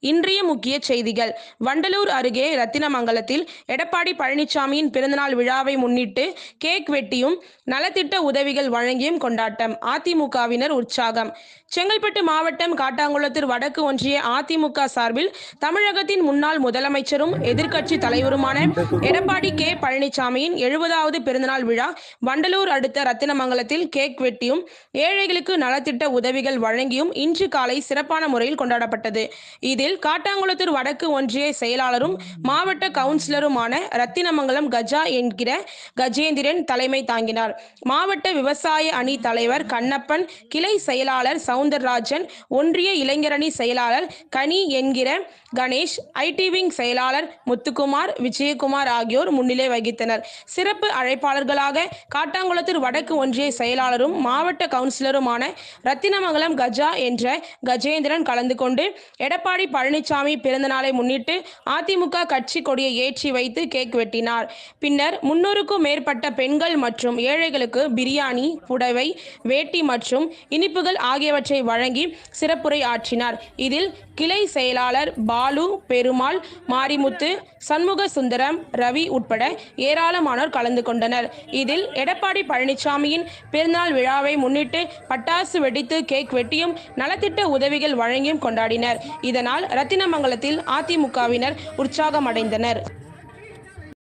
இன்றைய முக்கிய செய்திகள். வண்டலூர் அருகே ரத்தினமங்கலத்தில் எடப்பாடி பழனிசாமியின் பிறந்தநாள் விழாவை முன்னிட்டு கேக் வெட்டியும் நலத்திட்ட உதவிகள் வழங்கியும் கொண்டாட்டம். அதிமுகவினர் உற்சாகம். செங்கல்பட்டு மாவட்டம் காட்டாங்குளத்தூர் வடக்கு ஒன்றிய அதிமுக சார்பில் தமிழகத்தின் முன்னாள் முதலமைச்சரும் எதிர்க்கட்சி தலைவருமான எடப்பாடி கே. பழனிசாமியின் எழுபதாவது பிறந்தநாள் விழா வண்டலூர் அடுத்த ரத்தினமங்கலத்தில் கேக் வெட்டியும் ஏழைகளுக்கு நலத்திட்ட உதவிகள் வழங்கியும் இன்று காலை சிறப்பான முறையில் கொண்டாடப்பட்டது. இதில் காட்டாங்குளத்தூர் வடக்கு ஒன்றிய செயலாளரும் மாவட்ட கவுன்சிலருமான ரத்தினமங்கலம் கஜா என்கிற கஜேந்திரன் தலைமை தாங்கினார். மாவட்ட விவசாய அணி தலைவர் கண்ணப்பன் கிளை செயலாளர் சவுந்தரராஜன் ஒன்றிய இளைஞரணி செயலாளர் கனி என்கிற கணேஷ் ஐடி விங் செயலாளர் முத்துக்குமார் விஜயகுமார் ஆகியோர் முன்னிலை வகித்தனர். சிறப்பு அழைப்பாளர்களாக காட்டாங்குளத்தூர் வடக்கு ஒன்றிய செயலாளரும் மாவட்ட கவுன்சிலருமான ரத்தினமங்கலம் கஜா என்ற கஜேந்திரன் கலந்து கொண்டு எடப்பாடி பழனிசாமி பிறந்த நாளை முன்னிட்டு அதிமுக கட்சி கொடியை ஏற்றி வைத்து கேக் வெட்டினார். பின்னர் முன்னூறுக்கும் மேற்பட்ட பெண்கள் மற்றும் ஏழைகளுக்கு பிரியாணி புடவை வேட்டி மற்றும் இனிப்புகள் ஆகியவற்றை வழங்கி சிறப்புரை ஆற்றினார். இதில் கிளை செயலாளர் பாலு பெருமாள் மாரிமுத்து சண்முக சுந்தரம் ரவி உட்பட ஏராளமானோர் கலந்து கொண்டனர். இதில் எடப்பாடி பழனிசாமியின் பிறந்தநாள் விழாவை முன்னிட்டு பட்டாசு வெடித்து கேக் வெட்டியும் நலத்திட்ட உதவிகள் வழங்கியும் கொண்டாடினர். இதனால் ரத்தினமங்கலத்தில் அதிமுகவினர் உற்சாகமடைந்தனர்.